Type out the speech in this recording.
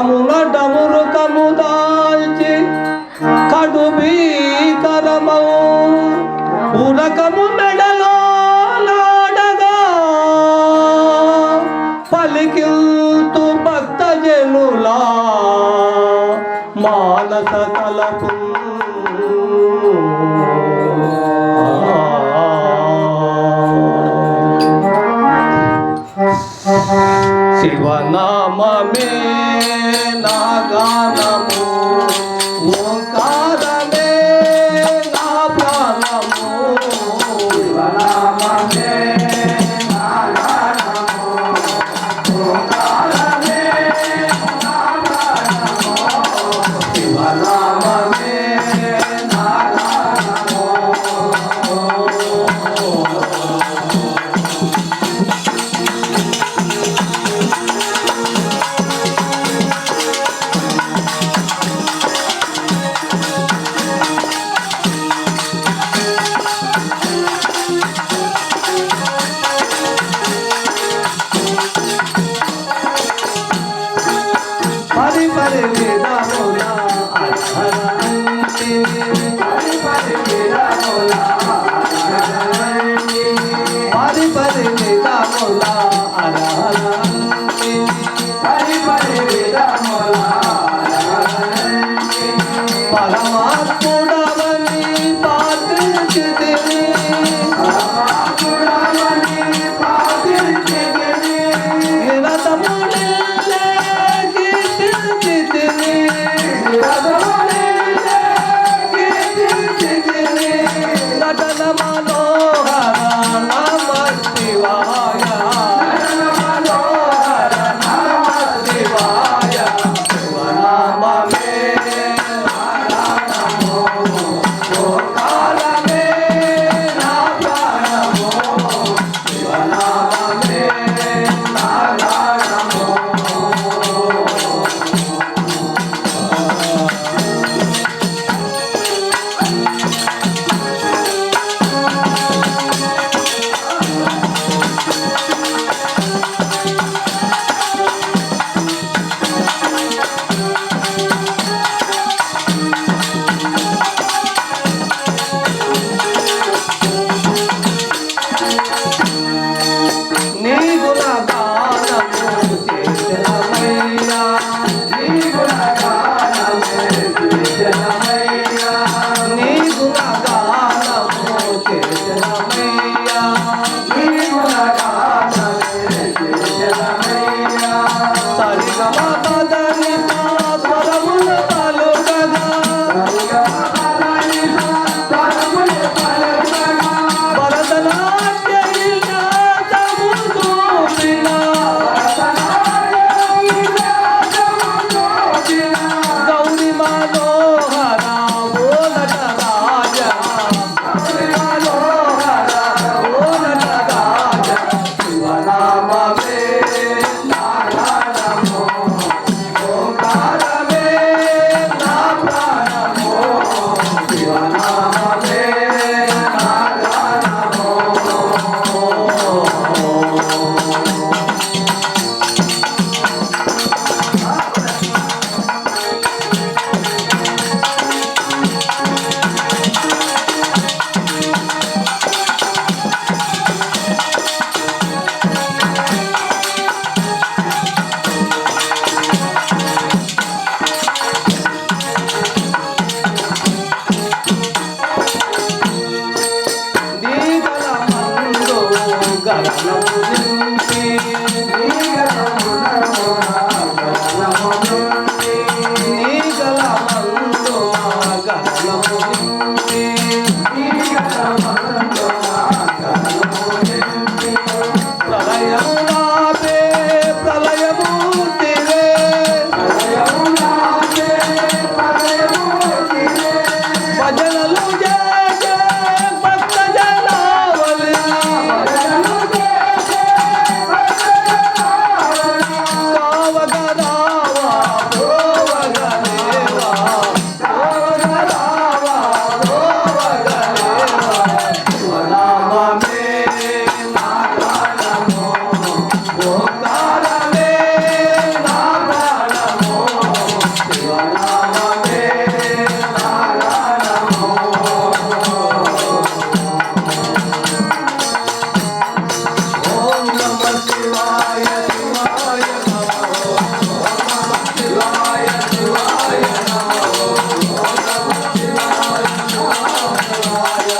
కముల డమురు కము దాల్చి కడు భీకరమౌ. ఉరకము మెడలో నాడగా పలికిల్తు భక్త జనులా మానస తలపు శివనామే నా గానము. রে মেলা মোলা আলা আলা Love. Hare